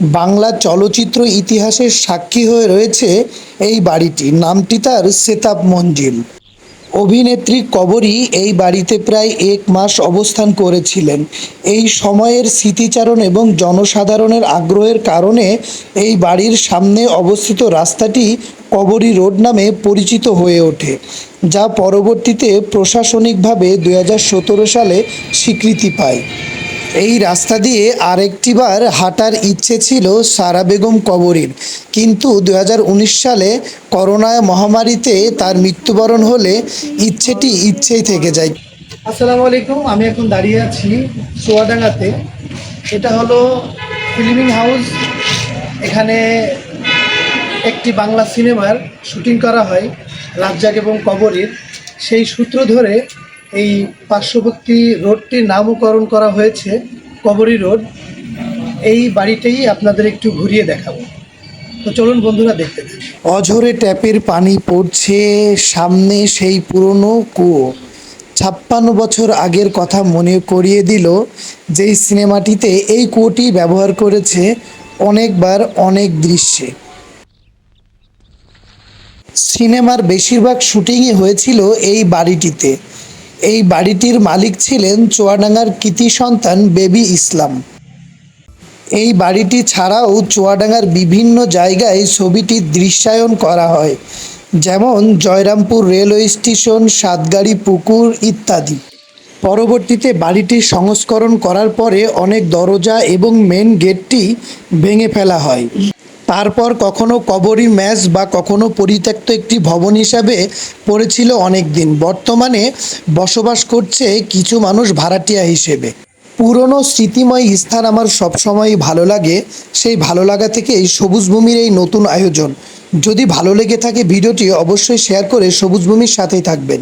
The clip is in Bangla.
বাংলা চলচ্চিত্র ইতিহাসের সাক্ষী হয়ে রয়েছে এই বাড়িটি। নামটি তার সেতাব মঞ্জিল। অভিনেত্রী কবরী এই বাড়িতে প্রায় এক মাস অবস্থান করেছিলেন। এই সময়ের স্মৃতিচারণ এবং জনসাধারণের আগ্রহের কারণে এই বাড়ির সামনে অবস্থিত রাস্তাটি কবরী রোড নামে পরিচিত হয়ে ওঠে, যা পরবর্তীতে প্রশাসনিকভাবে দু হাজার সতেরো সালে স্বীকৃতি পায়। এই রাস্তা দিয়ে আরেকটিবার হাঁটার ইচ্ছে ছিল সারা বেগম কবরীর। কিন্তু দু হাজার উনিশ সালে করোনা মহামারীতে তার মৃত্যুবরণ হলে ইচ্ছেটি ইচ্ছেই থেকে যায়। আসসালামু আলাইকুম, আমি এখন দাঁড়িয়ে আছি চুয়াডাঙ্গাতে এটা হলো ফিল্মিং হাউস। এখানে একটি বাংলা সিনেমার শুটিং করা হয়, রাজ্জাক এবং কবরীর। সেই সূত্র ধরে এই পার্শ্ববর্তী রোডটির নামকরণ করা হয়েছে কবরী রোড। এই বাড়িটাই আপনাদের একটু ঘুরিয়ে দেখাবো। তো চলুন বন্ধুরা, দেখতে অঝরে ট্যাপের পানি পড়ছে, সামনে সেই পুরনো কুয়ো। ছাপ্পান্ন বছর আগের কথা মনে করিয়ে দিল যেই সিনেমাটিতে এই কুয়োটি ব্যবহার করেছে অনেকবার অনেক দৃশ্যে। সিনেমার বেশিরভাগ শুটিংই হয়েছিল এই বাড়িটিতে। এই বাড়িটির মালিক ছিলেন চুয়াডাঙ্গার কৃতি সন্তান বেবি ইসলাম। এই বাড়িটি ছাড়াও চুয়াডাঙ্গার বিভিন্ন জায়গায় ছবিটির দৃশ্যায়ন করা হয়, যেমন জয়রামপুর রেলওয়ে স্টেশন, সাতগাড়ি পুকুর ইত্যাদি। পরবর্তীতে বাড়িটির সংস্করণ করার পরে অনেক দরজা এবং মেন গেটটি ভেঙে ফেলা হয়। তারপর কখনো কবরী ম্যাচ বা কখনো পরিত্যক্ত একটি ভবন হিসাবে পড়েছিল অনেক দিন বর্তমানে বসবাস করছে কিছু মানুষ ভাড়াটিয়া হিসেবে। পুরনো স্মৃতিময় স্থান আমার সবসময়ই ভালো লাগে। সেই ভালো লাগা থেকেই সবুজ ভূমির এই নতুন আয়োজন। যদি ভালো লেগে থাকে ভিডিওটি অবশ্যই শেয়ার করে সবুজ ভূমির সাথেই থাকবেন।